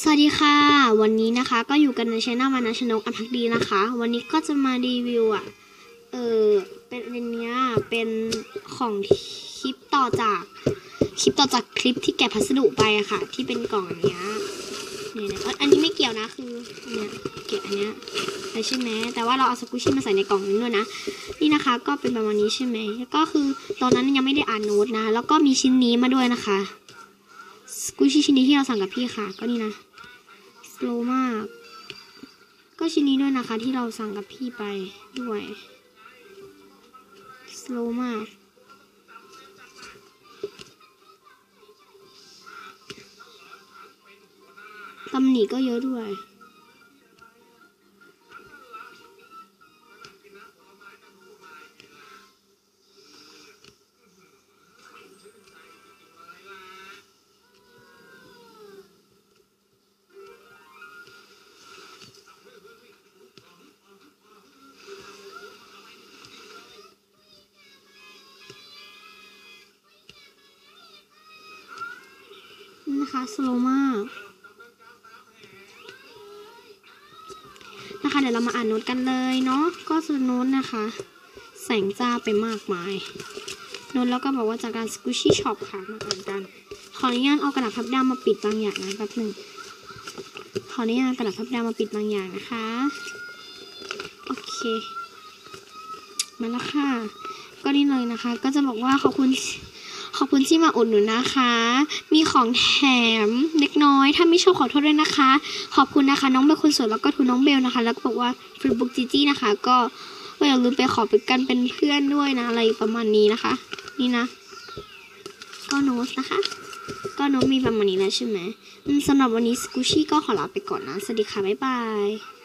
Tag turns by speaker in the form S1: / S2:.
S1: สวัสดีค่ะ วันนี้นะคะก็อยู่กันในช่องมานาชนกอันพักดีนะคะ วันนี้ก็จะมารีวิวอะเออเป็นอันเนี้ยเป็นของคลิปต่อจากคลิปต่อจากคลิปที่แกะพัสดุไปอะค่ะ ที่เป็นกล่องอันเนี้ยเนี่ยนะอันนี้ไม่เกี่ยวนะคืออันเนี้ยเก็บอันเนี้ยใช่ไหมแต่ว่าเราเอาสกุชี่มาใส่ในกล่องนี้ด้วยนะนี่นะคะ ก็เป็นประมาณนี้ใช่ไหมแล้วก็คือตอนนั้นยังไม่ได้อ่านโน้ตนะ แล้วก็มีชิ้นนี้มาด้วยนะคะ กุชี่ชิ้นนี้ที่เราสั่งกับพี่ค่ะ ก็นี่นะสโลมาก ก็ชิ้นนี้ด้วยนะคะ ที่เราสั่งกับพี่ไปด้วยสโลมากตำหนิก็เยอะด้วย นี่นะคะสโลมากนะคะเดี๋ยวเรามาอ่านโน้ตกันเลยเนาะก็จะโน้ตนะคะ แสงจ้าไปมากมายโน้ตแล้วก็บอกว่าจากการสกูชี่ช็อปค่ะมาอ่านกัน ขออนุญาตเอากระดาษพับดำมมาปิดบางอย่างนะแป๊บหนึ่งขออนุญาตกระดาษพับดำมาปิดบางอย่างนะคะโอเคมาแล้วค่ะก็นี่เลยนะคะ ก็จะบอกว่าขอบคุณ ขอบคุณที่มาอุดหนุนนะคะ มีของแถมเล็กน้อย ถ้าไม่ชอบขอโทษด้วยนะคะ ขอบคุณนะคะน้องเบลคนสวยแล้วก็ทุนน้องเบลนะคะ แล้วก็บอกว่าฟรีบุ๊กจีจี้นะคะ ก็ก็อย่าลืมไปขอเป็นกันเป็นเพื่อนด้วยนะอะไรประมาณนี้นะคะ นี่นะ ก็โน้ตนะคะ ก็โน้ตมีประมาณนี้แล้วใช่ไหมอืมสำหรับวันนี้สกูชี่ก็ขอลาไปก่อนนะ สวัสดีค่ะ บ๊ายบาย